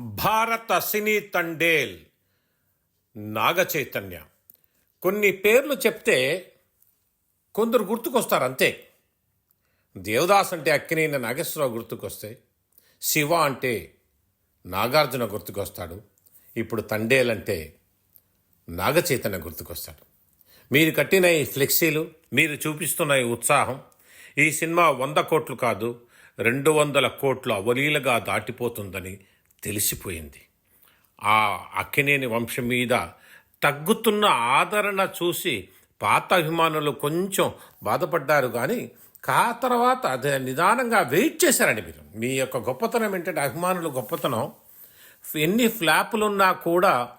భారత సినీ తండేల్. నాగ చైతన్య కొన్ని పేర్లు చెప్తే కొందరు గుర్తుకొస్తారు అంతే దేవదాస్ అంటే అక్కినేని నాగేశ్వరరావు గుర్తుకొస్తే శివ అంటే నాగార్జున గుర్తుకొస్తాడు ఇప్పుడు తండేల్ అంటే నాగ చైతన్య గుర్తుకొస్తాడు. మీరు కట్టిన ఈ ఫ్లెక్సీలు మీరు చూపిస్తున్న ఈ ఉత్సాహం ఈ సినిమా వంద కోట్లు కాదు రెండు వందల కోట్లు అవలీలగా దాటిపోతుందని తెలిసిపోయింది. ఆ అక్కినేని వంశం మీద తగ్గుతున్న ఆదరణ చూసి పాత అభిమానులు కొంచెం బాధపడ్డారు కానీ కా తర్వాత అదే నిదానంగా వెయిట్ చేశారండి మీరు. మీ యొక్క గొప్పతనం ఏంటంటే అభిమానుల గొప్పతనం ఎన్ని ఫ్లాపులున్నా కూడా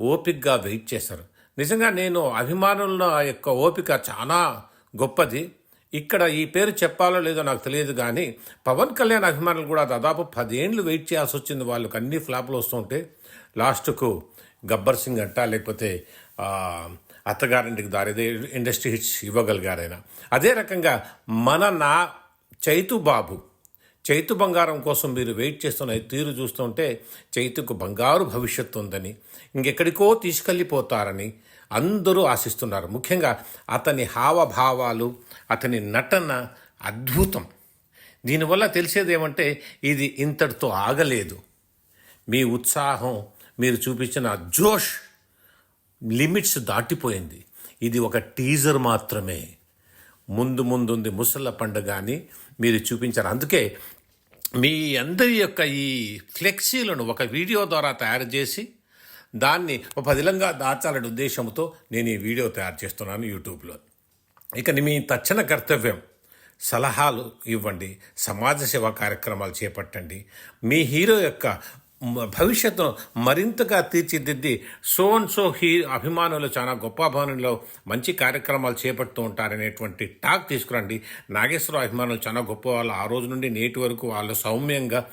ఓపికగా వెయిట్ చేశారు. నిజంగా నేను అభిమానుల యొక్క ఓపిక చాలా గొప్పది. ఇక్కడ ఈ పేరు చెప్పాలో లేదో నాకు తెలియదు కానీ పవన్ కళ్యాణ్ అభిమానులు కూడా దాదాపు పదేండ్లు వెయిట్ చేయాల్సి వచ్చింది. వాళ్ళకి అన్ని ఫ్లాప్లు వస్తుంటే లాస్ట్కు గబ్బర్ సింగ్ అంట లేకపోతే అత్తగారింటికి దారిదే ఇండస్ట్రీ హిట్స్ ఇవ్వగలిగారైనా. అదే రకంగా మన నా చైతు బాబు చైతు బంగారం కోసం మీరు వెయిట్ చేస్తున్న తీరు చూస్తుంటే చైతుకు బంగారు భవిష్యత్తు ఉందని ఇంకెక్కడికో తీసుకెళ్ళిపోతారని అందరూ ఆశిస్తున్నారు. ముఖ్యంగా అతని హావభావాలు అతని నటన అద్భుతం. దీనివల్ల తెలిసేది ఏమంటే ఇది ఇంతటితో ఆగలేదు. మీ ఉత్సాహం మీరు చూపించిన జోష్ లిమిట్స్ దాటిపోయింది. ఇది ఒక టీజర్ మాత్రమే. ముందు ముందుంది ముసళ్ళ పండుగ అని మీరు చూపించారు. అందుకే మీ అందరి యొక్క ఈ ఫ్లెక్సీలను ఒక వీడియో ద్వారా తయారు చేసి దాన్ని పదిలంగా దాచాలనే ఉద్దేశంతో నేను ఈ వీడియో తయారు చేస్తున్నాను యూట్యూబ్లో. ఇక మీ తక్షణ కర్తవ్యం సలహాలు ఇవ్వండి సమాజ సేవా కార్యక్రమాలు చేపట్టండి. మీ హీరో యొక్క భవిష్యత్తును మరింతగా తీర్చిదిద్ది సోన్ సో హీ అభిమానులు చాలా గొప్ప అభిమానులు మంచి కార్యక్రమాలు చేపడుతూ ఉంటారనేటువంటి టాక్ తీసుకురండి. నాగేశ్వర అభిమానులు చాలా గొప్ప వాళ్ళు ఆ రోజు నుండి నేటి వరకు వాళ్ళు సౌమ్యంగా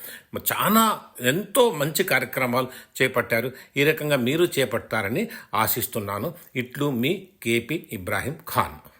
చాలా ఎంతో మంచి కార్యక్రమాలు చేపట్టారు. ఈ రకంగా మీరు చేపట్టారని ఆశిస్తున్నాను. ఇట్లు మీ కేపీ ఇబ్రాహీం ఖాన్.